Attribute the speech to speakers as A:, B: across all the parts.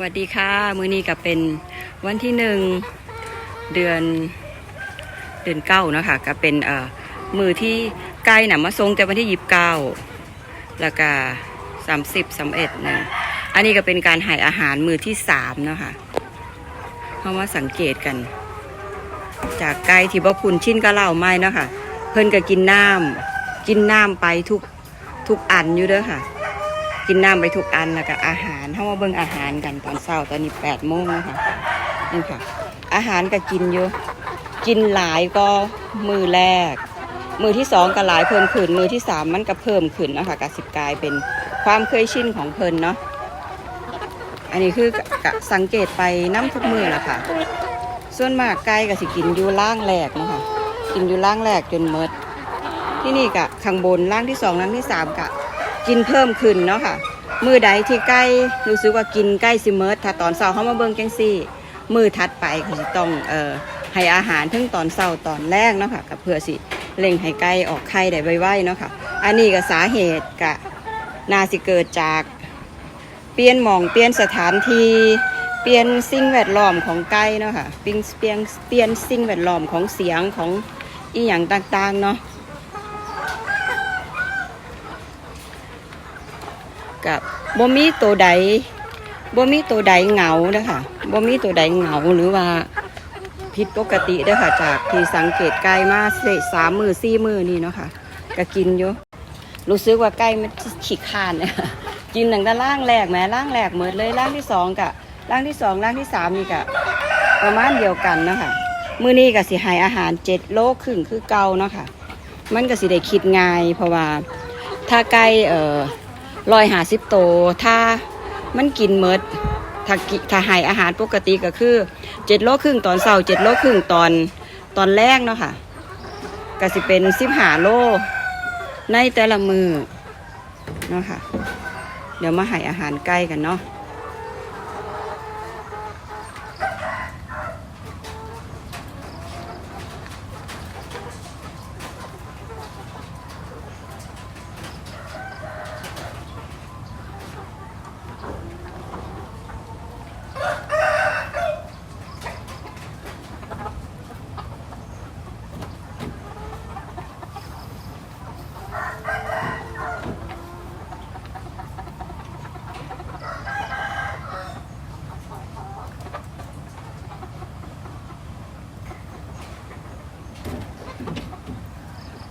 A: สวัสดีค่ะ มือนี้ก็เป็นวันที่หนึ่งเดือนเดือนเก้านะคะก็เป็นเอ่อมือที่ใกล้หนะมาทรงแต่วันที่ยีิบเก้าแล้วก็สามสิบสามเอ็ดนะอันนี้ก็เป็นการหายอาหารมือที่สามเนาะค่ะเพราะว่าสังเกตกัน จากไก่ที่บ่พุนชิ้นก็เล่าไม่เนาะค่ะเพิ่นก็กินน้ำกินน้ำไปทุกทุกอันอยู่เด้อค่ะ กินน้ำไปทุกอันแล้วก็อาหารเข้ามาเบิ่งอาหารกันตอนเช้าตอนนี้แปดโมงนะคะนี่ค่ะ อาหารก็กินอยู่กินหลายก็มือแรก มือที่สองก็หลายเพิ่มขึ้น มือที่สามมันก็เพิ่มขึ้นนะคะกสิบกลายเป็นความเคยชินของเพิ่นเนาะอันนี้คือกะสังเกตไปน้ำทุกมือแหละค่ะ ส่วนมากไก่ก็สิกินอยู่ล่างแรกนะคะกินอยู่ล่างแรกจนเมดที่นี่กะข้างบนล่างที่สองล่างที่สามกะ กินเพิ่มขึ้นเนาะค่ะ มือใดที่ใกล้รู้สึกว่ากินใกล้ซิเมิร์ดถ้าตอนเช้าเขามาเบิ่งจังซี่ มือถัดไปเขาสิต้องเอ่อให้อาหารทั้งตอนเช้าตอนแรกเนาะค่ะกับเพื่อสิเล่งให้ไก่ออกไข่ได้ไวๆเนาะค่ะ อันนี้ก็สาเหตุกะน่าสิเกิดจากเปลี่ยนหมองเปลี่ยนสถานที่เปลี่ยนสิ่งแวดล้อมของไก่เนาะค่ะเปลี่ยนเปลี่ยนเปลี่ยนสิ่งแวดล้อมของเสียงของอีหยังต่างๆเนาะ กับบ่มีตัวใดบ่มีตัวใดเหงาเด้อค่ะบ่มีตัวใดเหงาหรือว่าผิดปกติเด้อค่ะจากที่สังเกตไก่มาเสยสามมือสี่มือนี่เนาะค่ะก็กินอยู่รู้สึกว่าไก่มันขี้คานเนี่ยกินตั้งแต่ล่างแรกแม้ล่างแรกเหมือนเลยล่างที่สองกะล่างที่สองล่างที่สามนี่กะประมาณเดียวกันเนาะค่ะมือนี้ก็สิให้อาหารเจ็ดโลครึ่งคือเก่าเนาะค่ะมันก็สิได้คิดง่ายเพราะว่าถ้าไก่เอ่อ รอยหาสิบโต ถ้ามันกินเมดถ้าถ้าใหายอาหารปกติก็คือเจ็ดโลครึ่งตอนเช้าเจ็ดโลครึ่งตอนตอนแรกเนาะค่ะก็สิเป็นสิบหาโล ในแต่ละมือเนาะค่ะ เดี๋ยวมาใหายอาหารใกล้กันเนาะ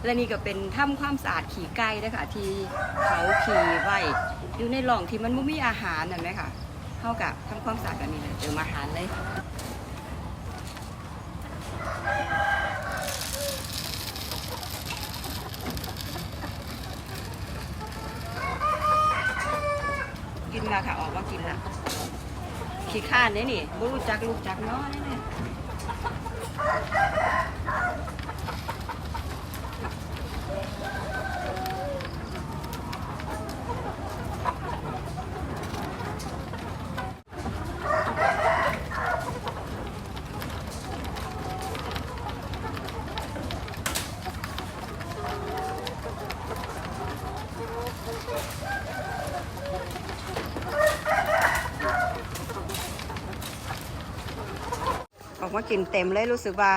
A: และนี่ก็เป็นถ้ำความสะอาดขี่ไก่นะคะที่เขาขี่ไว้อยู่ในหล่องที่มันไม่มีอาหารน่ะไหมคะเท่ากับทำความสะอาดแบบนี้เลยเจออาหารเลยกินละค่ะออกมากินละขี้ข้านเนี่ยนี่บ่รู้จักลูกจักน้อยเนี่ย มากินเต็มเลยรู้สึกว่า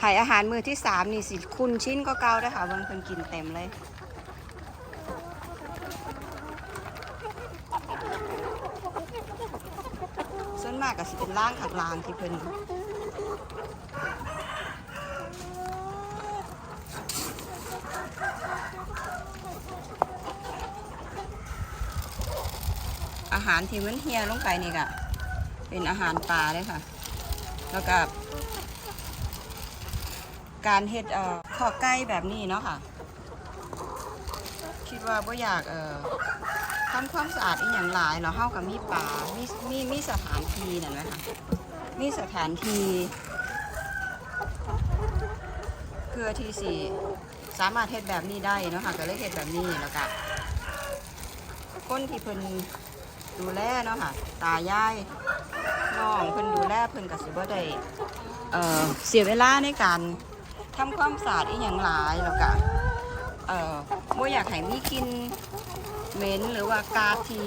A: ถ่ายอาหารมือที่สามนี่สิคุณชิ้นก็เก่าได้ค่ะบางคนกินเต็มเลยส่วนมากก็สิเป็นล่างขัดลางที่เพิ่นอาหารที่มันเฮียลงไปนี่ก็เป็นอาหารปลาเลยค่ะ แล้วก็การเฮ็ดเอ่อข้อไก่แบบนี้เนาะค่ะ คิดว่าบ่อยากเอ่อทำความสะอาดอีกอย่างหลายเนาะเฮากับมีป่ามีมีมีสถานที่นั่นไหมคะมีสถานที่เพื่อที่สิสามารถเฮ็ดแบบนี้ได้เนาะค่ะก็เลยเฮ็ดแบบนี้แล้วก็คนที่เพิ่นดูแลเนาะค่ะ ตายาย น้องเพิ่นดูแลเพิ่นก็สิบ่ได้เอ่อเสียเวลาในการทำความสะอาดอีหยังหลายแล้วก็เอ่อบ่อยากให้มีกลินเหม็นหรือว่ากาที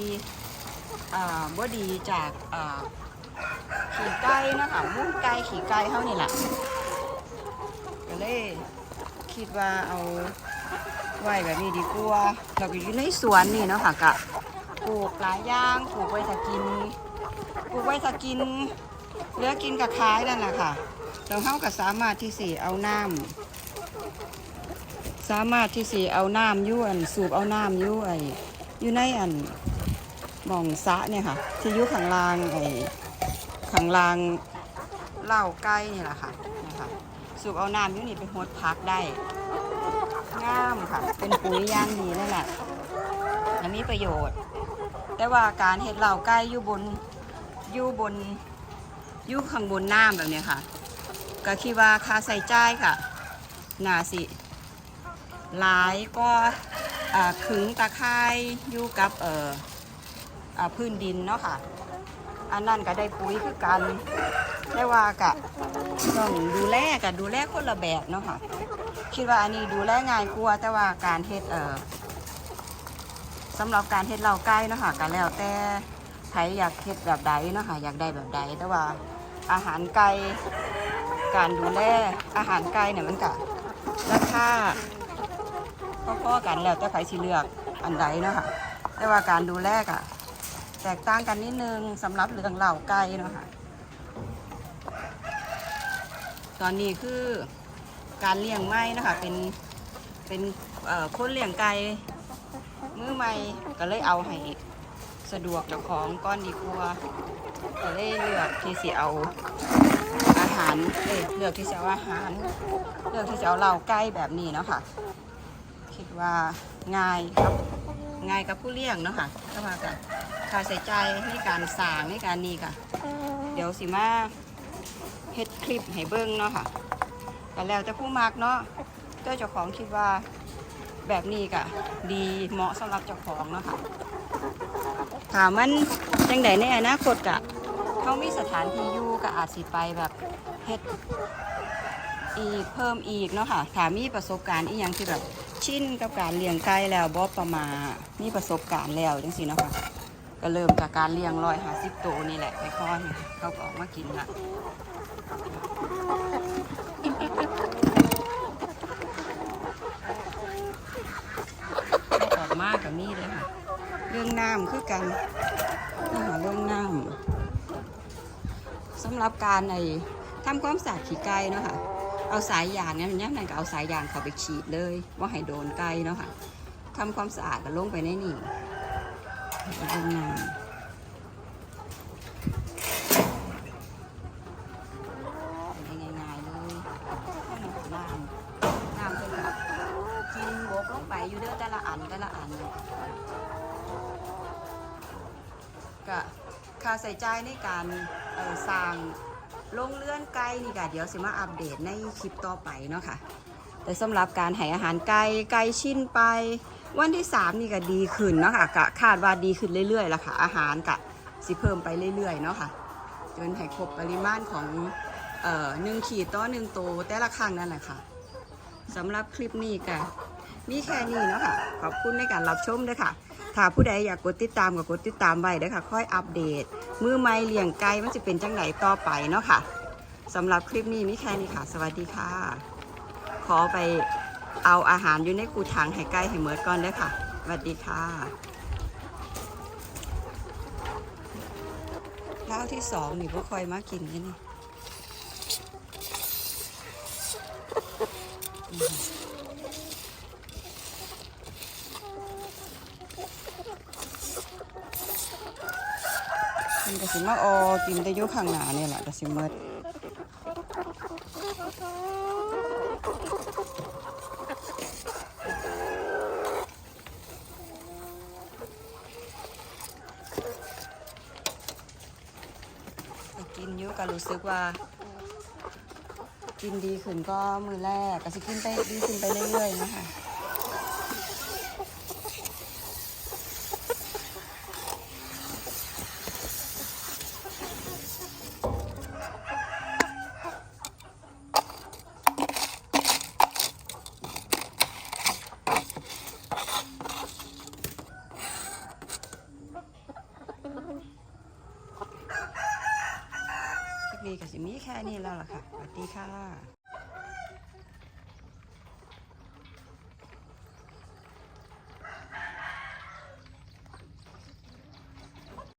A: อ่าบ่ดีจากอ่าขี่ไก่นะคะมุ้งไก่ขี่ไก่เท่านี่แหละก็เลยคิดว่าเอาไว้แบบนี้ดีกว่าเราก็อยู่ในสวนนี่เนาะค่ะกะปลูกหลายอย่างปลูกไว้ถ้ากิน ลูกไว้ถ้ากินเหลือกินกับขายนั่นแหละค่ะเราเฮาก็สามารถที่สิเอาน้ำสามารถที่สิเอาน้ำยู่อันสูบเอาน้ำยู่ไอยู่ในอันมองสะเนี่ยค่ะ ที่ยู่ข้างลางไอข้างลางเหล้าไก่นี่แหละค่ะนะคะสูบเอาน้ำยู่นี่ไปหดพักได้งามค่ะ เป็นปุ๋ยย่างดีนั่นแหละและมีประโยชน์ แต่ว่าการเห็ดเหล้าไก่อยู่บน อยู่บนอยู่ข้างบนน้ำแบบนี้ค่ะ ก็คิดว่าค่าใส่จ่ายค่ะน่าสิหลายก็ขึงตะไคร้อยู่กับเอ่อพื้นดินเนาะค่ะ อันนั้นก็ได้ปุ๋ยคือกันได้ว่ากะต้องดูแลกับดูแลคนละแบบเนาะค่ะ คิดว่าอันนี้ดูแลง่ายกว่าแต่ว่าการเฮ็ดเอ่อสำหรับการเฮ็ดเหล้าไก่เนาะค่ะก็แล้วแต่ ใครอยากเฮ็ดแบบใดเนาะค่ะอยากได้แบบใดแต่ว่าอาหารไก่การดูแลอาหารไก่เนี่ยมันก็ราคาพ่อๆกันแล้วแต่ใครสิเลือกอันใดเนาะค่ะแต่ว่าการดูแลอะแตกต่างกันนิดนึงสำหรับเรื่องเหล่าไก่เนาะค่ะตอนนี้คือการเลี้ยงไม้นะคะเป็นเป็นคนเลี้ยงไก่มือใหม่ก็เลยเอาให้ สะดวกเจ้าของก้อนดีกว่าก็เลยเลือกที่สิเอาอาหารเเลือกที่จะเอาอาหาร เลือกที่จะเอาเหล่าไก่แบบนี้เนาะค่ะ คิดว่าง่ายครับง่ายกับผู้เลี้ยงเนาะค่ะก็มากันค่าใส่ใจในการสร้างในการนี้ค่ะ เดี๋ยวสิมาเฮ็ดคลิปให้เบิ้งเนาะค่ะก็แล้วแต่ผู้มักเนาะเจ้าเจ้าของคิดว่าแบบนี้ก็ดีเหมาะสำหรับเจ้าของเนาะค่ะ ถามมันจังไดในอนาคตกะเขามีสถานที่อยู่ก็อาจสิไปแบบเฮ็ดอีกเพิ่มอีกเนาะค่ะถามมีประสบการณ์อีกอย่างที่แบบชินกับการเลี้ยงไก่แล้วบ่ประมาณมีประสบการณ์แล้วจังสิเนาะค่ะก็เริ่มจากการเลี้ยงร้อยหาสิบตัวนี่แหละไปค่อนเขาก็ออกมากินละออกมากกับนี่เลย รื่องน้ำคือกันเรื่องน้ำสำหรับการในทำความสะอาดขี้ไก่เนาะค่ะเอาสายยางเนี่ยนย่ำนั่นก็เอาสายยางเข้าไปฉีดเลยว่าให้โดนไก่เนาะค่ะทำความสะอาดก็ลงไปในนี่ไปลงน้ำ ใส่ใจในการสร้างลงเลื่อนไก่นี่ค่ะเดี๋ยวสิมาอัปเดตในคลิปต่อไปเนาะค่ะ แต่สำหรับการให้อาหารไก่ไก่ชิ้นไป วันที่ 3 นี่ก็ดีขึ้นเนาะค่ะกะคาดว่าดีขึ้นเรื่อยๆล้วค่ะ อาหารกะสิเพิ่มไปเรื่อยๆเนาะค่ะจนให้ครบปริมาณของเอ่อหนึ่งขีดต่อหนึ่งโตวแต่ละครั้งนั่นแหละค่ะสำหรับคลิปนี้ก็มีแค่นี้เนาะค่ะ ขอบคุณในการรับชมด้วยค่ะ ถ้าผู้ใดอยากกดติดตามก็กดติดตามไว้เด้อค่ะ ค่อยอัปเดต มือไม้เลี้ยงไก่มันจะเป็นจังไหนต่อไปเนาะค่ะสำหรับคลิปนี้มีแค่นี้ค่ะ สวัสดีค่ะ ขอไปเอาอาหารอยู่ในกูถังให้ไก่ให้เมิดก่อนเด้อค่ะสวัสดีค่ะเล้าวที่สองนี่พวกคอยมากินกันนี่อืม มันก็สิมาออกินแต่ยุข้างหน้าเนี่ยแหละก็สิเมดกินยู่ก็รู้สึกว่า กินดีขึ้นก็มือแรกก็สิกินไปดีขึ้นไปเรื่อยๆนะคะ ก็สิมีแค่นี้แล้วล่ะค่ะสวัสดีค่ะ